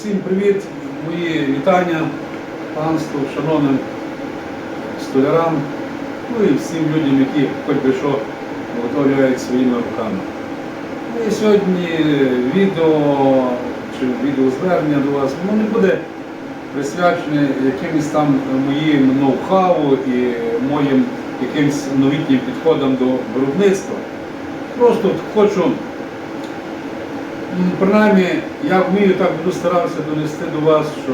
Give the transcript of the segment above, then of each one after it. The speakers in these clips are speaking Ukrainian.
Всім привіт, мої вітання панству, шановним столярам, ну і всім людям, які хоч би що виготовляють своїми руками. Ну і сьогодні відео чи відеозвернення до вас воно не буде присвячене якимось там моїм ноу-хау і моїм якимось новітнім підходам до виробництва. Просто хочу Принаймні, я вмію так буду старатися донести до вас, що,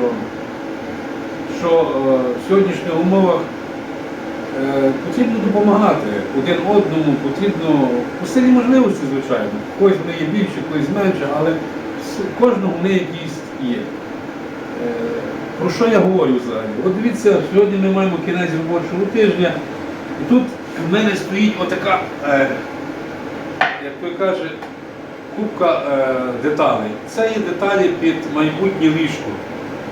що е, в сьогоднішніх умовах е, потрібно допомагати один одному, потрібно по силі можливості, звичайно. Когось вони є більше, когось менше, але кожного вони якісь є. Е, Про що я говорю взагалі? От дивіться, сьогодні ми маємо кінець робочого тижня, і тут в мене стоїть отака, як той каже, кубка е, деталей. Це є деталі під майбутнє ліжко.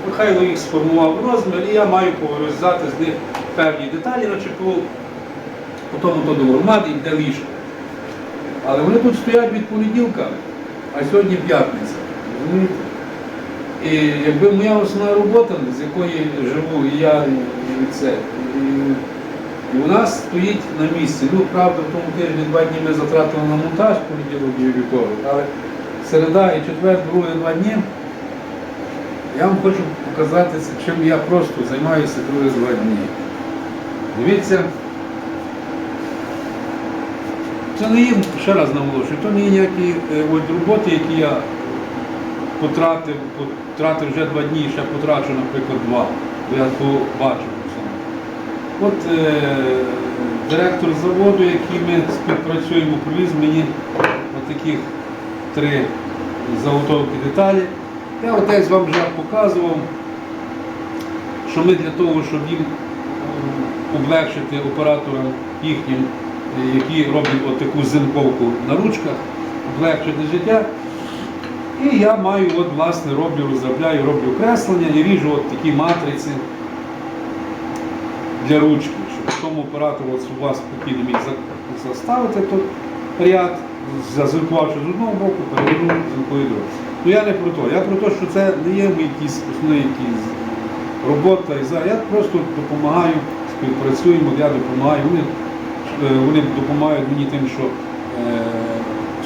Михайло їх сформував розмір, і я маю повирізати з них певні деталі, наче по, тому то до громади йде ліжко. Але вони тут стоять від понеділка, а сьогодні п'ятниця. І якби моя основна робота, з якої живу, і я і це. І, і у нас стоїть на місці. Ну, правда, в тому тижні два дні ми затратили на монтаж, понеділок і вівторок, але середа і четвер, друге два дні. Я вам хочу показати, чим я просто займаюся друге два дні. Дивіться, це не є, ще раз наголошую, то не є ніякі е, от роботи, які я потратив, потратив вже два дні, ще потрачу, наприклад, два. Бо я це. От е, директор заводу, який ми співпрацюємо, привіз мені от таких три заготовки деталі. Я от десь вам вже показував, що ми для того, щоб їм облегшити операторам їхнім, е, які роблять от таку зинковку на ручках, облегшити життя. І я маю, от, власне, роблю, розробляю, роблю креслення і ріжу от такі матриці для ручки, щоб тому оператору от, щоб вас спокійно міг заставити тут ряд, зазиркувавши з одного боку, перевернув з другої другого. Ну я не про то. Я про те, що це не є мій якийсь основний якийсь робота. І за- я просто допомагаю, співпрацюємо, я допомагаю. Вони, е, вони допомагають мені тим, що е,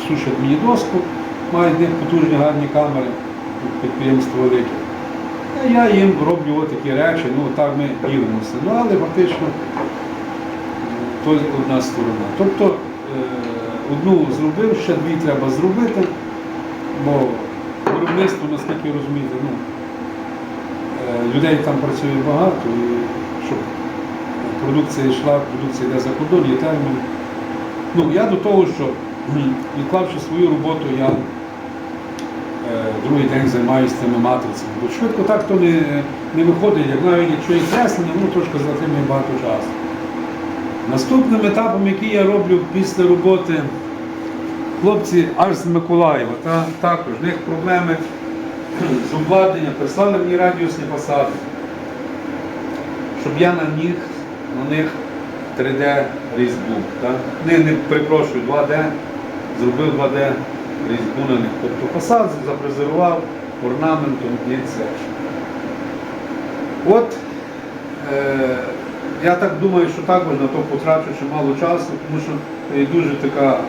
сушать мені доску, мають в них потужні гарні камери, підприємство велике. Я їм роблю такі речі, ну так ми ділимося. Ну але фактично то одна сторона. Тобто е, одну зробив, ще дві треба зробити, бо виробництво, наскільки розумієте, ну, е, людей там працює багато, і щоб продукція йшла, продукція йде за кордон, є термін. Ну, я до того, що відклавши свою роботу, я другий день займаюся цими матрицями. Бо швидко так то не, не виходить, як навіть якщо і креслення, ну трошки затримує багато часу. Наступним етапом, який я роблю після роботи, хлопці аж з Миколаєва, та, також в них проблеми з обладнанням, прислали мені радіусні фасади, щоб я на них, на них 3D різьбу. Не, не перепрошую, 2D, зробив 2D різьбу. Тобто фасад запрезервував орнаментом і це. От е, я так думаю, що також на то потрачу чимало часу, тому що дуже така,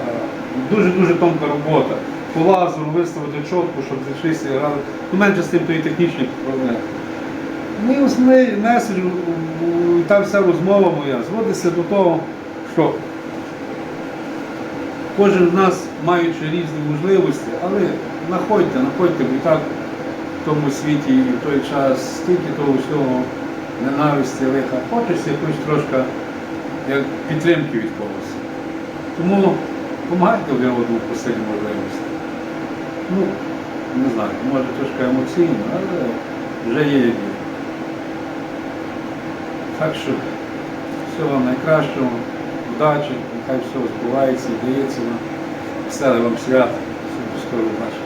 дуже-дуже тонка робота. По лазеру виставити чітко, щоб зійшлися грали. Ну, менше з тим то і технічні проблеми. Ну основний меседж, та вся розмова моя зводиться до того, що кожен з нас, маючи різні можливості, але знаходьте, знаходьте, і так в тому світі і в той час стільки того всього ненависті, лиха, хочеться якусь трошки як підтримки від когось. Тому допомагайте один одному по силі можливості. Ну, не знаю, може трошки емоційно, але вже є. Так що всього вам найкращого, удачі, нехай все збувається і дається вам. Веселих вам свят, все скоро бачимо.